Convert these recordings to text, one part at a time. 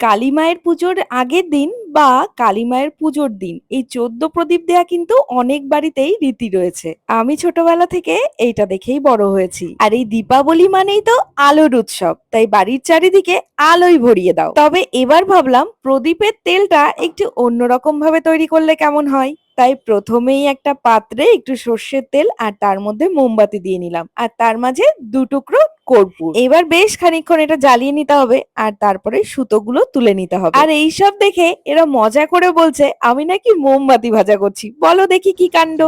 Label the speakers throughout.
Speaker 1: কালী মায়ের পুজোর আগের দিন বা কালী মায়ের পুজোর দিন, এই চোদ্দ প্রদীপ দেয়া কিন্তু অনেক বাড়িতেই রীতি রয়েছে। আমি ছোটবেলা থেকে এইটা দেখেই বড় হয়েছি। আর এই দীপাবলি মানেই তো আলোর উৎসব, তাই বাড়ির চারিদিকে আলোই ভরিয়ে দাও। তবে এবার ভাবলাম প্রদীপের তেলটা একটু অন্যরকম ভাবে তৈরি করলে কেমন হয়? তাই প্রথমেই একটা পাত্রে একটু সর্ষের তেল আর তার মধ্যে মোমবাতি দিয়ে নিলাম। আর তার মাঝে দু টুকরো কর্পূর। এবার বেশ খানিকক্ষণ এটা জ্বালিয়ে নিতে হবে আর তারপরে সুতোগুলো তুলে নিতে হবে। আর এই সব দেখে এরা মজা করে বলছে আমি নাকি মোমবাতি ভাজা করছি। বলো দেখি কি কাণ্ড।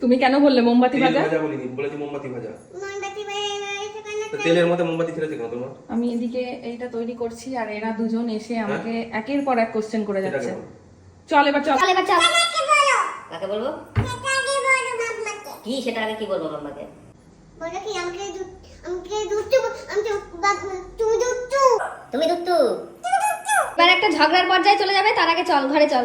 Speaker 2: তুমি কেন বললে মোমবাতি ভাজা?
Speaker 3: বলিনি বলেছি মোমবাতি ভাজা। তেলের মধ্যে মোমবাতি ছেড়েছে কেন তোমার?
Speaker 2: আমি এদিকে এইটা তৈরি করছি আর এরা দুজন এসে আমাকে একের পর এক কোশ্চেন করে যাচ্ছে? চল এবার চল।
Speaker 4: এবার
Speaker 5: আমাকে
Speaker 4: কাকে বলব? কি? সেটা আগে কি বলব মাম্মাকে?
Speaker 5: বলো কি আমাকে আমাকে দুধ আমি তো তুমি দুধ
Speaker 4: তুমি এবার একটা ঝগড়ার পর্যায়ে চলে যাবে তার আগে চল ঘরে চল।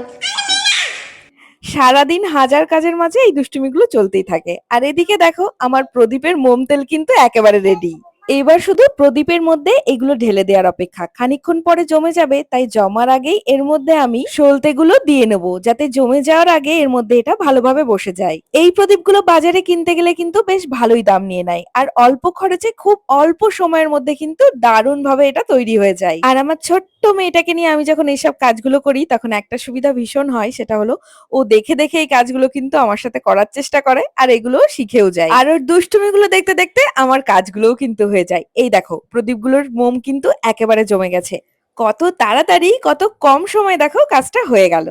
Speaker 1: সারাদিন হাজার কাজের মাঝে এই দুষ্টুমিগুলো চলতেই থাকে। আর এদিকে দেখো আমার প্রদীপের মোম তেল কিন্তু একেবারে রেডি এবার শুধু প্রদীপের মধ্যে এগুলো ঢেলে দেওয়ার অপেক্ষা। খানিক্ষণ পরে জমে যাবে, তাই জমার আগেই এর মধ্যে আমি সলতেগুলো দিয়ে নেব, যাতে জমে যাওয়ার আগে এর মধ্যে এটা ভালোভাবে বসে যায়। এই প্রদীপগুলো বাজারে কিনতে গেলে কিন্তু বেশ ভালোই দাম নিয়ে নেয়, আর অল্প খরচে খুব অল্প সময়ের মধ্যে কিন্তু দারুণ ভাবে এটা তৈরি হয়ে যায়। আর আমার ছোট্ট মেয়েটাকে নিয়ে আমি যখন এইসব কাজগুলো করি, তখন একটা সুবিধা ভীষণ হয়, সেটা হলো ও দেখে দেখে এই কাজগুলো কিন্তু আমার সাথে করার চেষ্টা করে আর এগুলো শিখেও যায়। আর ওর দুষ্টুমিগুলো দেখতে দেখতে আমার কাজগুলোও কিন্তু হয়ে যায়। এই দেখো, প্রদীপগুলোর মোম কিন্তু একেবারে জমে গেছে। কত তাড়াতাড়ি, কত কম সময় দেখো কাজটা হয়ে গেল।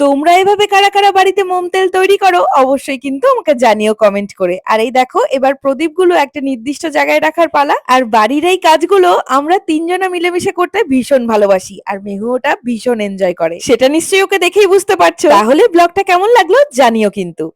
Speaker 1: তোমরা এভাবে কারা কারা বাড়িতে মোম তেল তৈরি করো, অবশ্যই কিন্তু আমাকে জানিও কমেন্ট করে। আর এই দেখো, এবার প্রদীপগুলো একটা নির্দিষ্ট জায়গায় রাখার পালা। আর বাড়ির এই কাজগুলো আমরা তিনজনা মিলেমিশে করতে ভীষণ ভালোবাসি, আর মেহু ওটা ভীষণ এনজয় করে। সেটা নিশ্চয়ই ওকে দেখেই বুঝতে পারছ। তাহলে ব্লগটা কেমন লাগল জানিও কিন্তু।